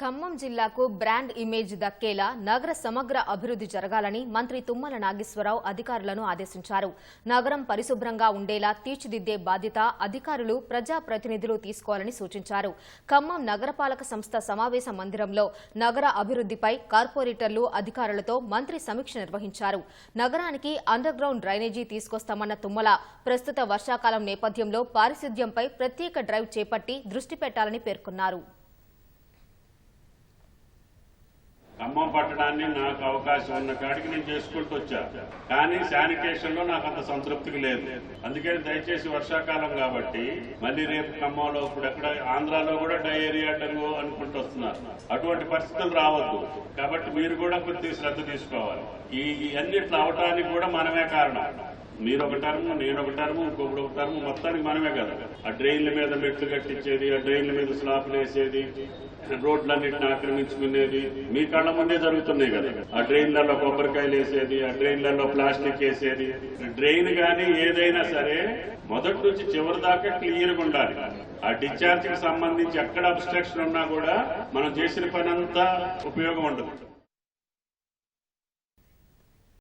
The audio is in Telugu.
ఖమ్మం జిల్లాకు బ్రాండ్ ఇమేజ్ దక్కేలా నగర సమగ్ర అభివృద్ధి జరగాలని మంత్రి తుమ్మల నాగేశ్వరరావు అధికారులను ఆదేశించారు. నగరం పరిశుభ్రంగా ఉండేలా తీర్చిదిద్దే బాధ్యత అధికారులు ప్రజాప్రతినిధులు తీసుకోవాలని సూచించారు. ఖమ్మం నగరపాలక సంస్థ సమావేశ మందిరంలో నగర అభివృద్ధిపై కార్పొరేటర్లు అధికారులతో మంత్రి సమీక్ష నిర్వహించారు. నగరానికి అండర్ గ్రౌండ్ డ్రైనేజీ తీసుకొస్తామన్న తుమ్మల ప్రస్తుత వర్షాకాలం నేపథ్యంలో పారిశుద్ధ్యంపై ప్రత్యేక డ్రైవ్ చేపట్టి దృష్టి పెట్టాలని పేర్కొన్నారు. ఖమ్మం పట్టడాన్ని నాకు అవకాశం ఉన్న కాడికి నేను చేసుకుంటూ వచ్చా. కానీ శానిటేషన్లో నాకు అంత సంతృప్తికి లేదు. అందుకని దయచేసి వర్షాకాలం కాబట్టి మళ్ళీ రేపు ఖమ్మంలో ఇప్పుడు ఎక్కడ ఆంధ్రాలో కూడా డయేరియా డెంగు అనుకుంటూ వస్తున్నారు. అటువంటి పరిస్థితులు రావద్దు. కాబట్టి మీరు కూడా కొద్దిగా శ్రద్ధ తీసుకోవాలి. ఈ అన్నిట్లు అవటానికి కూడా మనమే కారణం. మీరు ఒక టర్మ్ నేను ఒక టర్మ్ ఇంకొకటి ఒక టర్ము మొత్తానికి మనమే కదా. ఆ డ్రైన్ల మీద మెట్లు కట్టించేది ఆ డ్రైన్ల మీద స్లాపులు వేసేది రోడ్లన్నిటిని ఆక్రమించుకునేది మీ కళ్ళ ముందే జరుగుతున్నాయి కదా. ఆ డ్రైన్లలో కొబ్బరికాయలు వేసేది ఆ డ్రైన్లలో ప్లాస్టిక్ వేసేది. డ్రైన్ కానీ ఏదైనా సరే మొదటి నుంచి చివరి దాకా క్లియర్గా ఉండాలి. ఆ డిశ్చార్జ్కి సంబంధించి ఎక్కడ అబ్స్ట్రక్షన్ ఉన్నా కూడా మనం చేసిన పని అంతా ఉపయోగం ఉండదు.